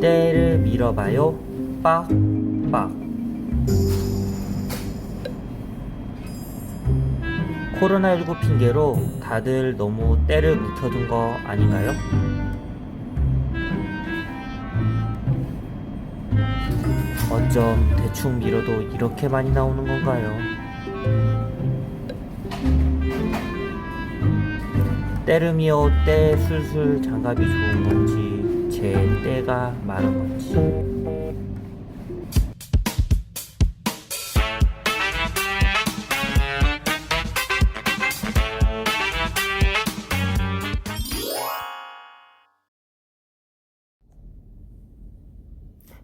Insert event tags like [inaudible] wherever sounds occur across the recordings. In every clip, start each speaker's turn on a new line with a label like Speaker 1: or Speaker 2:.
Speaker 1: 때를 밀어봐요. 빡빡. 코로나19 핑계로 다들 너무 때를 묵혀둔 거 아닌가요? 어쩜 대충 밀어도 이렇게 많이 나오는 건가요? 때르미오 때 술술 장갑이 좋은 건지 제 때가 많은 건지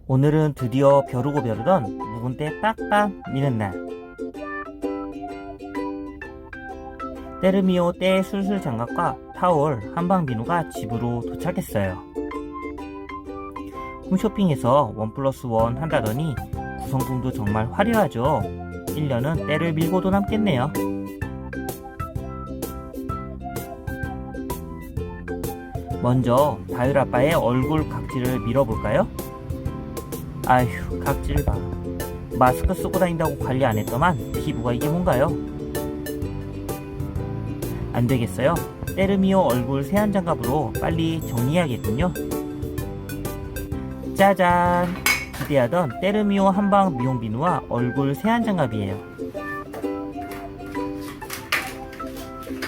Speaker 1: 오늘은 드디어 벼르고 벼르던 묵은 때 빡빡 미는 날 때르미오 때 술술 장갑과 타올 한방 비누가 집으로 도착했어요. 홈쇼핑에서 원 플러스 원 한다더니 구성품도 정말 화려하죠. 1년은 때를 밀고도 남겠네요. 먼저 다율 아빠의 얼굴 각질을 밀어볼까요? 아휴 각질 봐. 마스크 쓰고 다닌다고 관리 안 했더만 피부가 이게 뭔가요? 안 되겠어요. 때르미오 얼굴 세안 장갑으로 빨리 정리해야겠군요. 짜잔! 기대하던 때르미오 한방 미용 비누와 얼굴 세안 장갑이에요.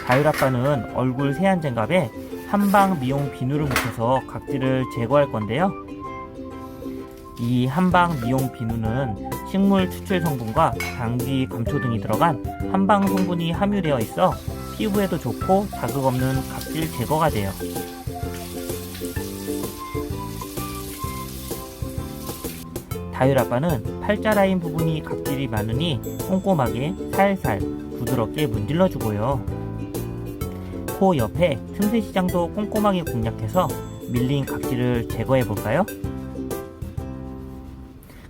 Speaker 1: 다율 아빠는 얼굴 세안 장갑에 한방 미용 비누를 묻혀서 각질을 제거할 건데요. 이 한방 미용 비누는 식물 추출 성분과 당귀, 감초 등이 들어간 한방 성분이 함유되어 있어 피부에도 좋고 자극 없는 각질 제거가 돼요. 다율 아빠는 팔자 라인 부분이 각질이 많으니 꼼꼼하게 살살 부드럽게 문질러 주고요. 코 옆에 틈새 시장도 꼼꼼하게 공략해서 밀린 각질을 제거해 볼까요?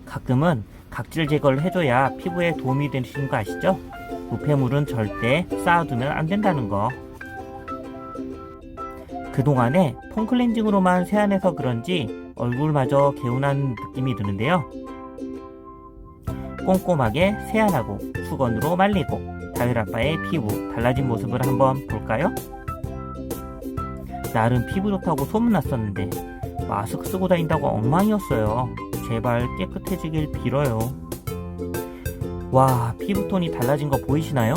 Speaker 1: 가끔은 각질 제거를 해줘야 피부에 도움이 되시는 거 아시죠? 우폐물은 절대 쌓아두면 안 된다는 거. 그동안에 폼클렌징으로만 세안해서 그런지 얼굴마저 개운한 느낌이 드는데요. 꼼꼼하게 세안하고 수건으로 말리고 다율 아빠의 피부 달라진 모습을 한번 볼까요? 나름 피부 좋다고 소문났었는데 마스크 쓰고 다닌다고 엉망이었어요. 제발 깨끗해지길 빌어요. 와, 피부톤이 달라진 거 보이시나요?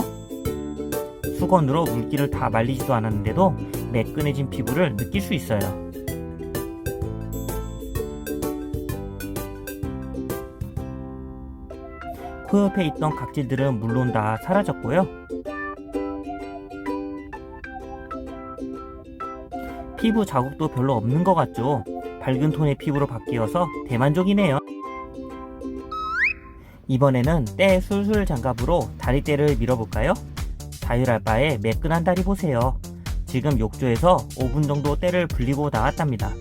Speaker 1: 수건으로 물기를 다 말리지도 않았는데도 매끈해진 피부를 느낄 수 있어요. 코 옆에 있던 각질들은 물론 다 사라졌고요. 피부 자국도 별로 없는 것 같죠? 밝은 톤의 피부로 바뀌어서 대만족이네요. 이번에는 때 술술 장갑으로 다리때를 밀어볼까요? 다율알바의 매끈한 다리 보세요. 지금 욕조에서 5분 정도 때를 불리고 나왔답니다.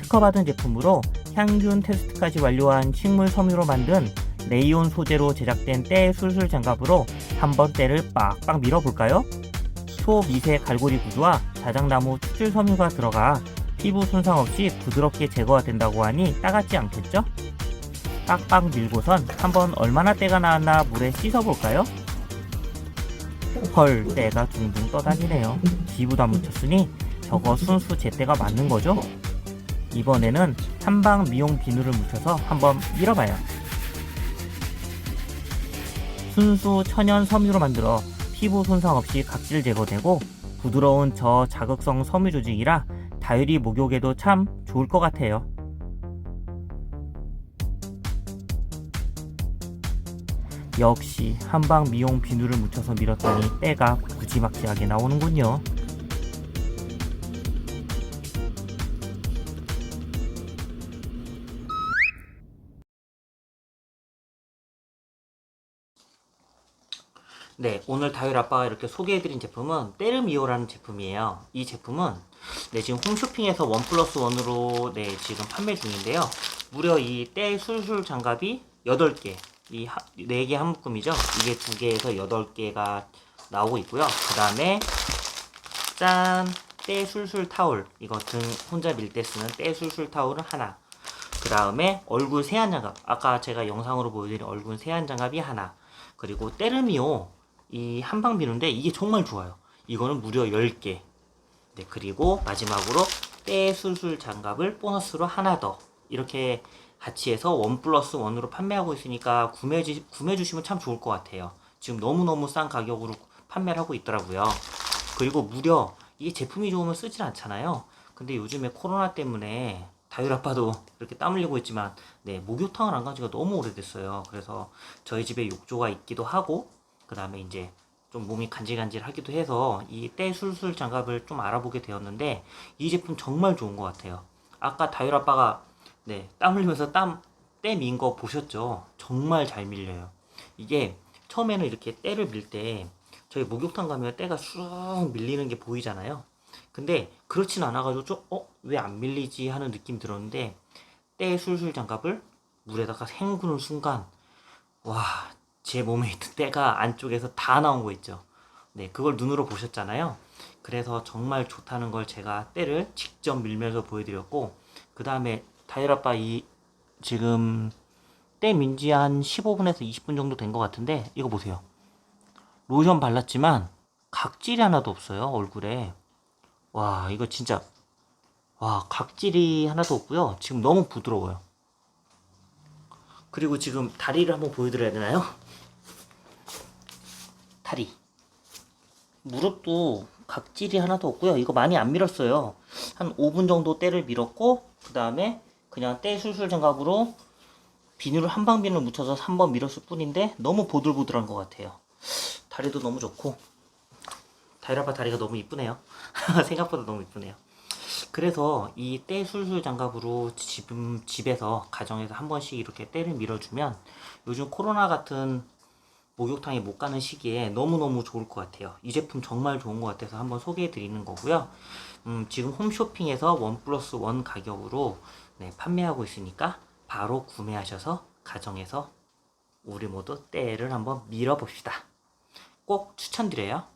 Speaker 1: 특허받은 제품으로 향균 테스트까지 완료한 식물 섬유로 만든 레이온 소재로 제작된 때 술술 장갑으로 한번 때를 빡빡 밀어볼까요? 초미세 갈고리 구조와 자작나무 추출 섬유가 들어가 피부 손상 없이 부드럽게 제거가 된다고 하니 따갑지 않겠죠? 빡빡 밀고선 한번 얼마나 때가 나왔나 물에 씻어볼까요? 헐 때가 둥둥 떠다니네요 지부도 안 묻혔으니 저거 순수 제 때가 맞는 거죠? 이번에는 한방 미용 비누를 묻혀서 한번 밀어봐요 순수 천연 섬유로 만들어 피부 손상 없이 각질 제거되고 부드러운 저자극성 섬유 조직이라 다율이 목욕에도 참 좋을 것 같아요. 역시 한방 미용 비누를 묻혀서 밀었더니 때가 무지막지하게 나오는군요. 네, 오늘 다율 아빠가 이렇게 소개해드린 제품은 때르미오라는 제품이에요. 이 제품은 네, 지금 홈쇼핑에서 원 플러스 원으로 네, 지금 판매 중인데요. 무려 이 때 술술 장갑이 8개, 이 4개 한 묶음이죠. 이게 2개에서 8개가 나오고 있고요. 그 다음에 짠! 때 술술 타올 이거 등 혼자 밀 때 쓰는 때 술술 타올은 하나 그 다음에 얼굴 세안 장갑 아까 제가 영상으로 보여드린 얼굴 세안 장갑이 하나 그리고 때르미오 이 한방 비누인데 이게 정말 좋아요. 이거는 무려 10개. 네 그리고 마지막으로 때 술술 장갑을 보너스로 하나 더. 이렇게 같이 해서 원 플러스 원으로 판매하고 있으니까 구매해, 주, 구매해 주시면 참 좋을 것 같아요. 지금 너무너무 싼 가격으로 판매를 하고 있더라고요. 그리고 무려 이게 제품이 좋으면 쓰질 않잖아요. 근데 요즘에 코로나 때문에 다율 아빠도 이렇게 땀 흘리고 있지만 네 목욕탕을 안 간 지가 너무 오래됐어요. 그래서 저희 집에 욕조가 있기도 하고 그 다음에 이제 좀 몸이 간질간질하기도 해서 이때 술술 장갑을 좀 알아보게 되었는데 이 제품 정말 좋은 것 같아요. 아까 다율 아빠가 네 땀 흘리면서 땀 때 민 거 보셨죠? 정말 잘 밀려요. 이게 처음에는 이렇게 때를 밀 때 저희 목욕탕 가면 때가 쑥 밀리는 게 보이잖아요. 근데 그렇진 않아가지고 좀, 어? 왜 안 밀리지? 하는 느낌 들었는데, 때 술술 장갑을 물에다가 헹구는 순간, 와, 제 몸에 있던 때가 안쪽에서 다 나온 거 있죠. 네, 그걸 눈으로 보셨잖아요. 그래서 정말 좋다는 걸 제가 때를 직접 밀면서 보여드렸고, 그 다음에 다이얼 아빠 이, 지금, 때 민지 한 15분에서 20분 정도 된 것 같은데, 이거 보세요. 로션 발랐지만 각질이 하나도 없어요 얼굴에 와 이거 진짜 와 각질이 하나도 없고요 지금 너무 부드러워요 그리고 지금 다리를 한번 보여드려야 되나요? 다리. 무릎도 각질이 하나도 없고요. 이거 많이 안 밀었어요. 한 5분 정도 때를 밀었고 그 다음에 그냥 때 술술 장갑으로 비누를 한방 비누를 묻혀서 한번 밀었을 뿐인데 너무 보들보들한 것 같아요. 다리도 너무 좋고. 다이라바 다리가 너무 이쁘네요. [laughs] 생각보다 너무 이쁘네요. 그래서 이 때 술술 장갑으로 지금 집에서 가정에서 한 번씩 이렇게 때를 밀어주면 요즘 코로나 같은 목욕탕에 못 가는 시기에 너무너무 좋을 것 같아요. 이 제품 정말 좋은 것 같아서 한번 소개해 드리는 거고요. 음, 지금 홈쇼핑에서 원 플러스 원 가격으로 네, 판매하고 있으니까 바로 구매하셔서 가정에서 우리 모두 때를 한번 밀어봅시다. 꼭 추천드려요.